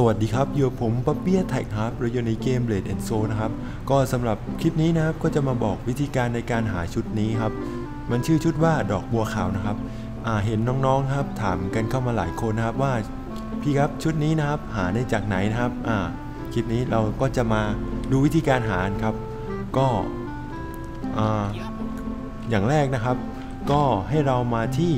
สวัสดีครับ อยู่กับผมป๊อปเปี้ยแท็กครับเราอยู่ในเกม Blade and Soul นะครับ ก็สำหรับคลิปนี้นะครับ ก็จะมาบอกวิธีการในการหาชุดนี้ครับ มันชื่อชุดว่าดอกบัวขาวนะครับอ่าเห็นน้องๆครับ ถามกันเข้ามาหลายคนนะครับว่า พี่ครับชุดนี้นะครับ หาได้จากไหนนะครับ อ่า คลิปนี้เราก็จะมาดูวิธีการหาครับ ก็ อ่า อย่างแรกนะครับ ก็ให้เรามาที่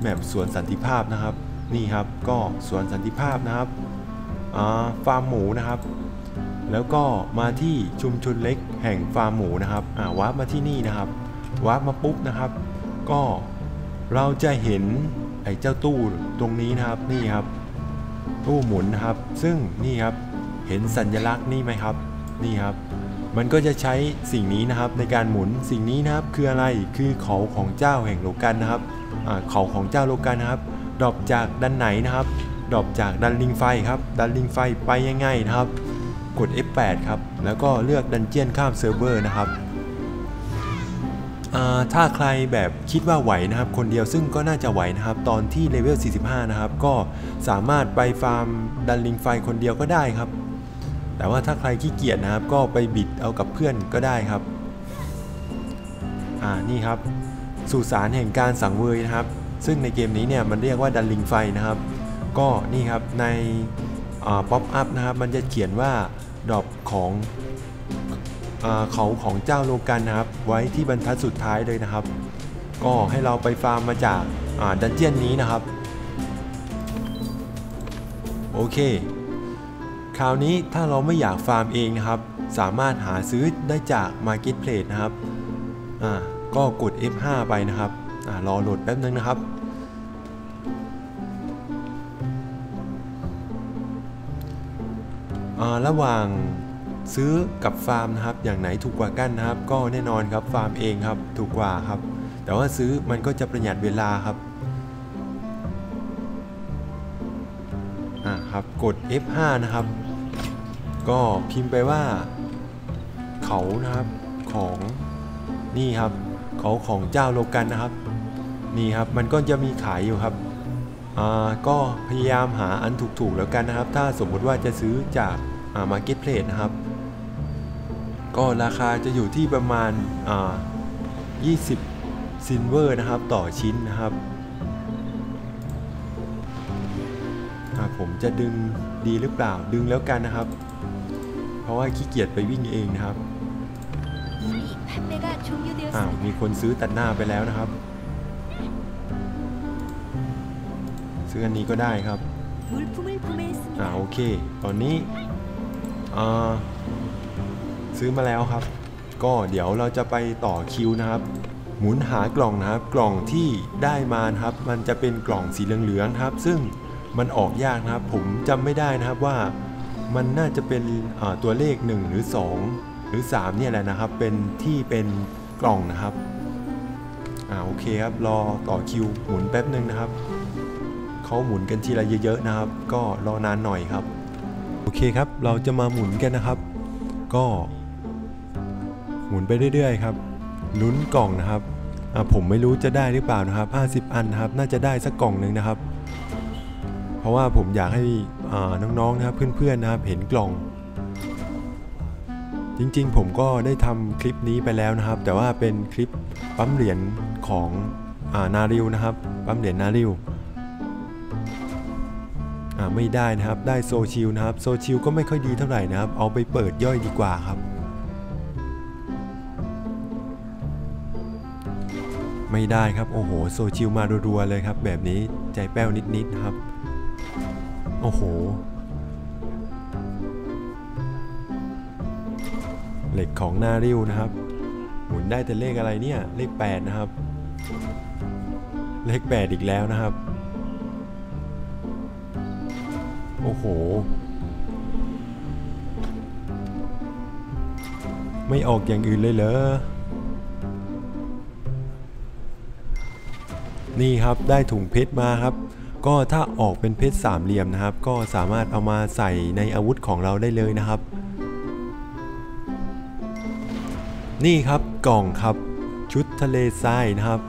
แมปสวนสันติภาพนะครับ นี่ครับ ก็สวนสันติภาพนะครับ ฟาร์มหมูนะครับ แล้วก็มาที่ชุมชนเล็กแห่งฟาร์มหมูนะครับวาร์ปมาที่นี่นะครับวาร์ปมาปุ๊บนะครับ ก็เราจะเห็นไอ้เจ้าตู้ตรงนี้นะครับนี่ครับ ตู้หมุนนะครับ ซึ่งนี่ครับเห็นสัญลักษณ์นี่ไหมครับ นี่ครับ มันก็จะใช้สิ่งนี้นะครับในการหมุนสิ่งนี้นะครับคืออะไรคือเขาของเจ้าแห่งโลกันนะครับเขาของเจ้าโลกันนะครับดรอปจากด้านไหนนะครับ ดรอปจากดันลิงไฟครับ ดันลิงไฟไปยังไงนะครับ กด F8 ครับ แล้วก็เลือกดันเจียนข้ามเซิร์ฟเวอร์นะครับถ้าใครแบบคิดว่าไหวนะครับ คนเดียวซึ่งก็น่าจะไหวนะครับ ตอนที่เลเวล 45 นะครับ ก็สามารถไปฟาร์มดันลิงไฟคนเดียวก็ได้ครับ แต่ว่าถ้าใครขี้เกียจนะครับ ก็ไปบิดเอากับเพื่อนก็ได้ครับ อ่า นี่ครับ สุสานแห่งการสังเวยนะครับ ซึ่งในเกมนี้เนี่ยมันเรียกว่าดันลิงไฟนะครับ ก็นี่ครับในป๊อปอัพนะครับมันจะเขียนว่าดรอปของเขาของเจ้าโลกันนะครับ ไว้ที่บรรทัดสุดท้ายเลยนะครับ ก็ให้เราไปฟาร์มมาจากดันเจียนนี้นะครับ โอเค คราวนี้ถ้าเราไม่อยากฟาร์มเองนะครับ สามารถหาซื้อได้จาก Marketplace นะครับก็กด F5 ไปนะครับอรอโหลดแป๊บนึงนะครับ ระหว่างซื้อกับฟาร์มนะครับอย่างไหนถูกกว่ากันนะครับ ก็แน่นอนครับฟาร์มเองครับถูกกว่าครับ แต่ว่าซื้อมันก็จะประหยัดเวลาครับอ่าครับกด F5 นะครับ ก็พิมพ์ไปว่า เขานะครับของนี่ครับ เขาของเจ้าโลกันนะครับ นี่ครับมันก็จะมีขายอยู่ครับ ก็พยายามหาอันถูกๆแล้วกันนะครับ ถ้าสมมติว่าจะซื้อจากอ่ามาร์เก็ตเพลสนะครับ ก็ราคาจะอยู่ที่ประมาณอ่า20ซินเวอร์นะครับต่อชิ้นนะครับผมจะดึงดีหรือเปล่าดึงแล้วกันนะครับ เพราะว่าขี้เกียจไปวิ่งเองนะครับอ้าวมีคนซื้อตัดหน้าไปแล้วนะครับ ซื้ออันนี้ก็ได้ครับอ่าโอเค ตอนนี้อ่าซื้อมาแล้วครับ ก็เดี๋ยวเราจะไปต่อคิวนะครับ หมุนหากล่องนะครับ กล่องที่ได้มานะครับ มันจะเป็นกล่องสีเหลืองๆครับ ซึ่งมันออกยากนะครับ ผมจำไม่ได้นะครับว่ามันน่าจะเป็นตัวเลข 1 หรือ 2 หรือ 3 เนี่ยแหละนะครับ เป็นที่เป็นกล่องนะครับอ่าโอเคครับ รอต่อคิวหมุนแป๊บนึงนะครับ เขาหมุนกันทีละเยอะๆนะครับ ก็รอนานหน่อยครับ โอเคครับ เราจะมาหมุนกันนะครับ ก็ หมุนไปเรื่อยๆครับลุ้นกล่องนะครับผมไม่รู้จะได้หรือเปล่านะครับ 50 อันนะครับ น่าจะได้สักกล่องหนึ่งนะครับ เพราะว่าผมอยากให้น้องๆนะครับเพื่อนๆนะครับเห็นกล่อง จริงๆ ผมก็ได้ทำคลิปนี้ไปแล้วนะครับ แต่ว่าเป็นคลิปปั๊มเหรียญของอานาริวนะครับ ปั๊มเหรียญนาริว ไม่ได้นะครับ ได้โซชิลนะครับ โซชิลก็ไม่ค่อยดีเท่าไหร่นะครับ เอาไปเปิดย่อยดีกว่าครับ ไม่ได้ครับ โอ้โห โซชิลมารัวๆเลยครับ แบบนี้ใจแป้วนิดๆครับ โอ้โห เหล็กของนาริวนะครับ หมุนได้แต่เลขอะไรเนี่ย เลข 8 นะครับ เลข 8 อีกแล้วนะครับ โอ้โห ไม่ออกอย่างอื่นเลยเหรอ นี่ครับได้ถุงเพชรมาครับ ก็ถ้าออกเป็นเพชรสามเหลี่ยมนะครับ ก็สามารถเอามาใส่ในอาวุธของเราได้เลยนะครับ นี่ครับกล่องครับชุดทะเลทรายนะครับ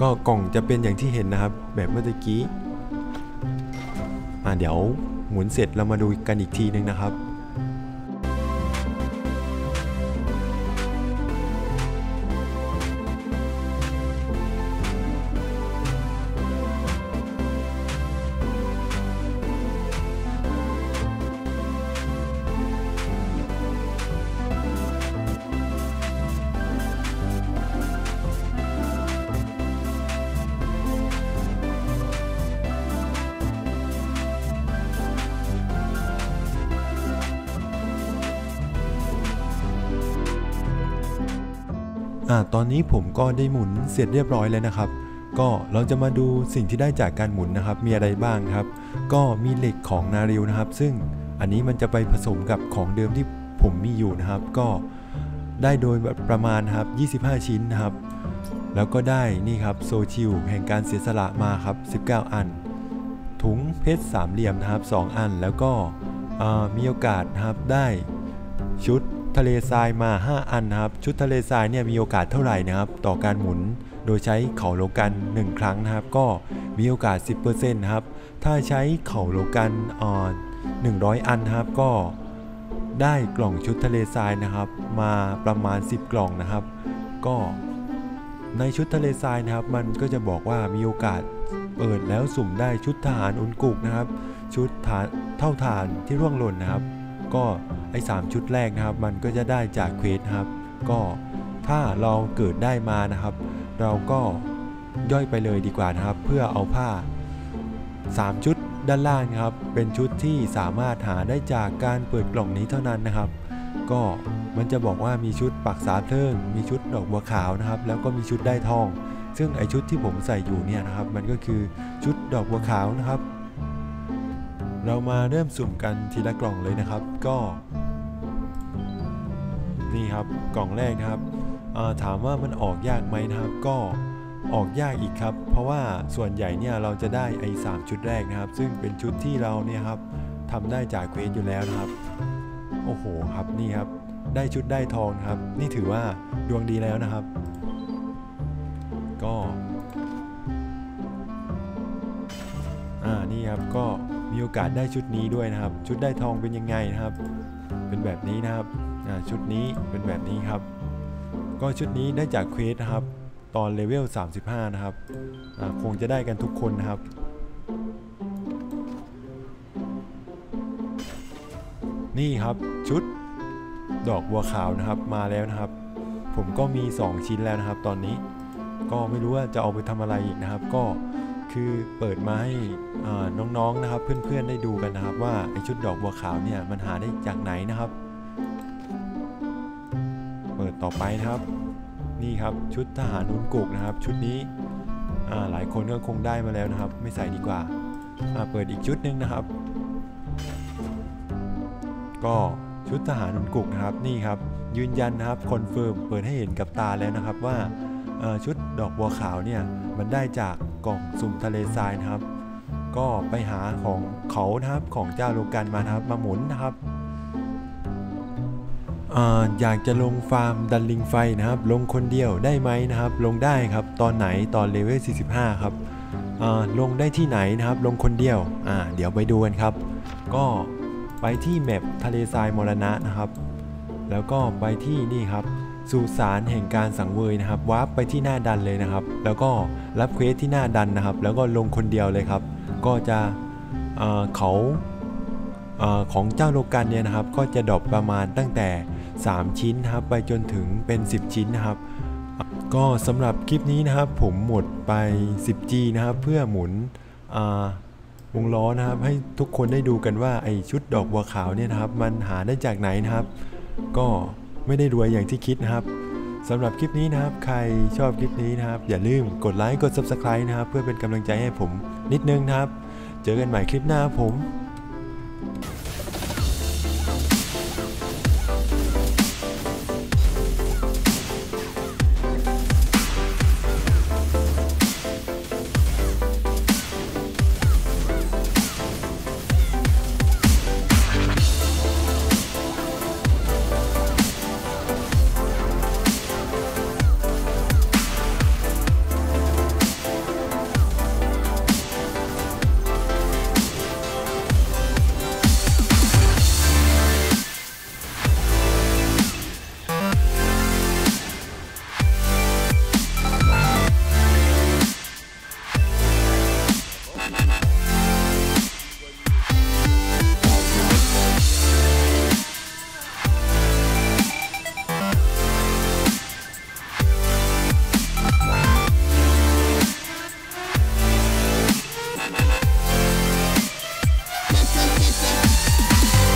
ก็กล่องจะเป็นอย่างที่เห็นนะครับ แบบเมื่อกี้อ่าเดี๋ยวหมุนเสร็จเรามาดูกันอีกทีนึงนะครับ อ่าตอนนี้ผมก็ได้หมุนเสร็จเรียบร้อยแล้วนะครับ ก็เราจะมาดูสิ่งที่ได้จากการหมุนนะครับ มีอะไรบ้างครับ ก็มีเหล็กของนาริวนะครับ ซึ่งอันนี้มันจะไปผสมกับของเดิมที่ผมมีอยู่นะครับ ก็ได้โดยประมาณครับ 25 ชิ้นนะครับ แล้วก็ได้นี่ครับโซชิลแห่งการเสียสละมาครับ 19 อัน ถุงเพชรสามเหลี่ยมนะครับ 2 อัน แล้วก็มีโอกาสนะครับได้ชุด ทะเลทรายมา 5 อันนะครับ ชุดทะเลทรายเนี่ยมีโอกาสเท่าไหร่นะครับ ต่อการหมุนโดยใช้เข่าโลกัน 1 ครั้งนะครับ ก็มีโอกาส 10%นะครับ ถ้าใช้เข่าโลกันอ่อน100 อันนะครับ ก็ได้กล่องชุดทะเลทรายนะครับ มาประมาณ 10 กล่องนะครับ ก็ในชุดทะเลทรายนะครับ มันก็จะบอกว่ามีโอกาสเปิดแล้วสุ่มได้ชุดทหารอุนกุกนะครับ ชุดฐานเท่าฐานที่ร่วงหล่นนะครับ ก็ไอ้สามชุดแรกนะครับ มันก็จะได้จากเควสครับ ก็ถ้าเราเกิดได้มานะครับ เราก็ย่อยไปเลยดีกว่านะครับ เพื่อเอาผ้า 3 ชุดด้านล่างนะครับ เป็นชุดที่สามารถหาได้จากการเปิดกล่องนี้เท่านั้นนะครับ ก็มันจะบอกว่ามีชุดปักษาเพลิง มีชุดดอกบัวขาวนะครับ แล้วก็มีชุดได้ทอง ซึ่งไอชุดที่ผมใส่อยู่เนี่ยนะครับ มันก็คือชุดดอกบัวขาวนะครับ เรามาเริ่มสุ่มกันทีละกล่องเลยนะครับ ก็ นี่ครับกล่องแรกนะครับถามว่ามันออกยากไหมนะครับ ก็ออกยากอีกครับ เพราะว่าส่วนใหญ่เนี่ยเราจะได้ไอ้สชุดแรกนะครับ ซึ่งเป็นชุดที่เราเนี่ยครับทำได้จากเควสอยู่แล้วนะครับ โอ้โหครับนี่ครับ ได้ชุดได้ทองครับ นี่ถือว่าดวงดีแล้วนะครับ ก็ อ่านี่ครับก็ มีโอกาสได้ชุดนี้ด้วยนะครับ ชุดได้ทองเป็นยังไงนะครับ เป็นแบบนี้นะครับอ่าชุดนี้เป็นแบบนี้ครับ ก็ชุดนี้ได้จากเควสนะครับ ตอนเลเวล 35 นะครับคงจะได้กันทุกคนนะครับนี่ครับชุดดอกบัวขาวนะครับมาแล้วนะครับ ผมก็มี 2 ชิ้นแล้วนะครับ ตอนนี้ก็ไม่รู้ว่าจะเอาไปทำอะไรอีกนะครับ ก็ คือเปิดมาให้น้องๆนะครับ เพื่อนๆได้ดูกันนะครับ ว่าไอชุดดอกบัวขาวเนี่ยมันหาได้จากไหนนะครับ เปิดต่อไปนะครับ นี่ครับชุดทหารนุนกุกนะครับ ชุดนี้หลายคนก็คงได้มาแล้วนะครับ ไม่ใส่ดีกว่าเปิดอีกชุดหนึ่งนะครับ ก็ชุดทหารนุนกุกนะครับนี่ครับยืนยันนะครับคอนเฟิร์มเปิดให้เห็นกับตาแล้วนะครับว่าชุดดอกบัวขาวเนี่ยมันได้จาก กล่องสุ่มทะเลทรายนะครับ ก็ไปหาของเขานะครับของเจ้าโลกันมานะครับ มาหมุนนะครับอยากจะลงฟาร์มดันลิงไฟนะครับ ลงคนเดียวได้ไหมนะครับ ลงได้ครับตอนไหนตอนเลเวล 45 ครับลงได้ที่ไหนนะครับ ลงคนเดียวเดี๋ยวไปดูกันครับ ก็ไปที่แมปทะเลทรายมรณะนะครับ แล้วก็ไปที่นี่ครับ สุสานแห่งการสังเวยนะครับวาร์ปไปที่หน้าดันเลยนะครับ แล้วก็รับเควสที่หน้าดันนะครับ แล้วก็ลงคนเดียวเลยครับ ก็จะเเขาของเจ้าโลกันเนี่ยนะครับ ก็จะดรอปประมาณตั้งแต่ 3 ชิ้นครับไปจนถึงเป็น 10 ชิ้นนะครับ ก็สำหรับคลิปนี้นะครับ ผมหมดไป 10G นะครับ เพื่อหมุนวงล้อนะครับ ให้ทุกคนได้ดูกันว่าไอชุดดอกบัวขาวเนี่ยนะครับ มันหาได้จากไหนนะครับ ก็ ไม่ได้รวยอย่างที่คิดนะครับสำหรับคลิปนี้นะครับ ใครชอบคลิปนี้นะครับ อย่าลืมกดไลค์กด Subscribe นะครับ เพื่อเป็นกำลังใจให้ผมนิดนึงนะครับ เจอกันใหม่คลิปหน้าผม